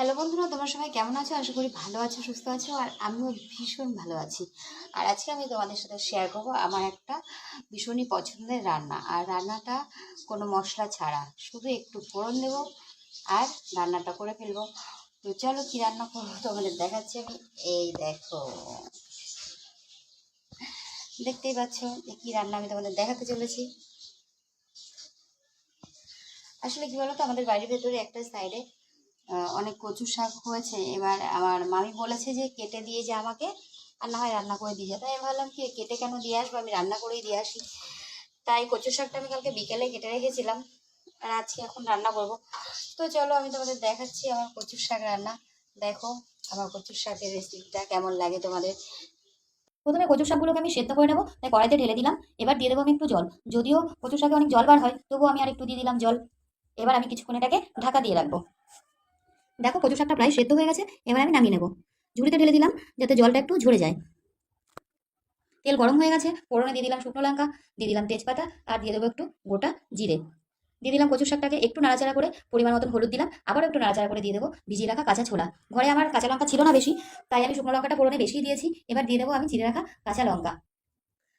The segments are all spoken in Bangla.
হ্যালো বন্ধুরা, তোমরা সবাই কেমন আছো? আশা করি ভালো আছো, সুস্থ আছো, আর আমিও ভীষণ ভালো আছি। আর আজকে আমি তোমাদের সাথে শেয়ার করব আমার একটা ভীষণই পছন্দের রান্না। আর রান্নাটা কোনো মশলা ছাড়া, শুধু একটু ফোড়ন দেবো আর রান্নাটা করে ফেলব। তো চলো কী রান্না করব তোমাদের দেখাচ্ছি আমি। এই দেখো, দেখতেই পাচ্ছ যে কি রান্না আমি তোমাদের দেখাতে চলেছি। আসলে কি বলতো, আমাদের বাড়ির ভেতরে একটা সাইডে অনেক কচু শাক হয়েছে। এবার আমার মামি বলেছে যে কেটে দিয়ে যে আমাকে আর না হয় রান্না করে দিয়ে যায়। তাই আমি ভাবলাম কি, কেটে কেন দিয়ে আসব? আমি রান্না করেই দিয়ে আসি। তাই কচু শাকটা আমি কালকে বিকেলে কেটে রেখেছিলাম। আর আজকে এখন রান্না করব। তো চলো আমি তোমাদের দেখাচ্ছি আমার কচু শাক রান্না। দেখো আমার কচু শাকের রেসিপিটা কেমন লাগে তোমাদের। প্রথমে কচু শাকগুলোকে আমি সেদ্ধ করে নেব, তাই কড়াইতে ঢেলে দিলাম। এবার দিয়ে দেবো আমি একটু জল। যদিও কচু শাকে অনেক জল বার হয়, তবুও আমি আর একটু দিয়ে দিলাম জল। এবার আমি কিছুক্ষণ এটাকে ঢাকা দিয়ে রাখব। দেখো কচু শাকটা প্রায় সেদ্ধ হয়ে গেছে, এবার আমি নামিয়ে নেব। ঝুড়িতে ঢেলে দিলাম যাতে জলটা একটু ঝরে যায়। তেল গরম হয়ে গেছে, ফোড়নে দিয়ে দিলাম শুকনো লঙ্কা, দিয়ে দিলাম তেজপাতা, আর দিয়ে দেবো একটু গোটা জিরে। দিয়ে দিলাম কচুর শাকটাকে একটু নাড়াচাড়া করে পরিমাণ মতন হলুদ দিলাম, আবার একটু নাড়াচাড়া করে দিয়ে দেবো ভিজিয়ে রাখা কাঁচা ছোলা। ঘরে আমার কাঁচা লঙ্কা ছিল না বেশি, তাই আমি শুকনো লঙ্কাটা ফোড়নে বেশি দিয়েছি, এবার দিয়ে দেবো আমি চিড়ে রাখা কাঁচা লঙ্কা।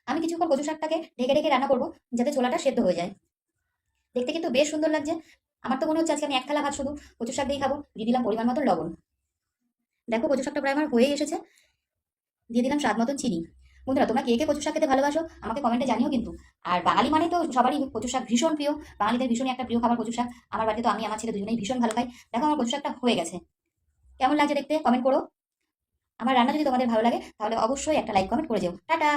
আমি কিছুক্ষণ কচু শাকটাকে ঢেকে ঢেকে রান্না করব, যাতে ছোলাটা সেদ্ধ হয়ে যায়। দেখতে কিন্তু বেশ সুন্দর লাগছে আমার তো মনে হচ্ছে আজকে আমি এক থালা ভাত শুধু কচু শাক দিয়ে খাব। দিয়ে দিলাম পরিমাণ মতন লবণ। দেখো কচু শাকটা প্রায় আমার হয়ে এসেছে। দিয়ে দিলাম স্বাদ মতন চিনি। বন্ধুরা, তোমরা কে কে কচু শাক খেতে ভালোবাসো আমাকে কমেন্টে জানিও কিন্তু। আর বাঙালি মানে তো সবারই কচু শাক ভীষণ প্রিয়। বাঙালিদের ভীষণই একটা প্রিয় খাবার কচু শাক। আমার বাড়িতে তো আমি, আমার ছেলে দুজনেই ভীষণ ভালো খাই দেখো, আমার কচু শাকটা হয়ে গেছে। কেমন লাগছে দেখতে? কমেন্ট করো। আমার রান্না যদি তোমাদের ভালো লাগে, তাহলে অবশ্যই একটা লাইক কমেন্ট করে যেও। টাটা!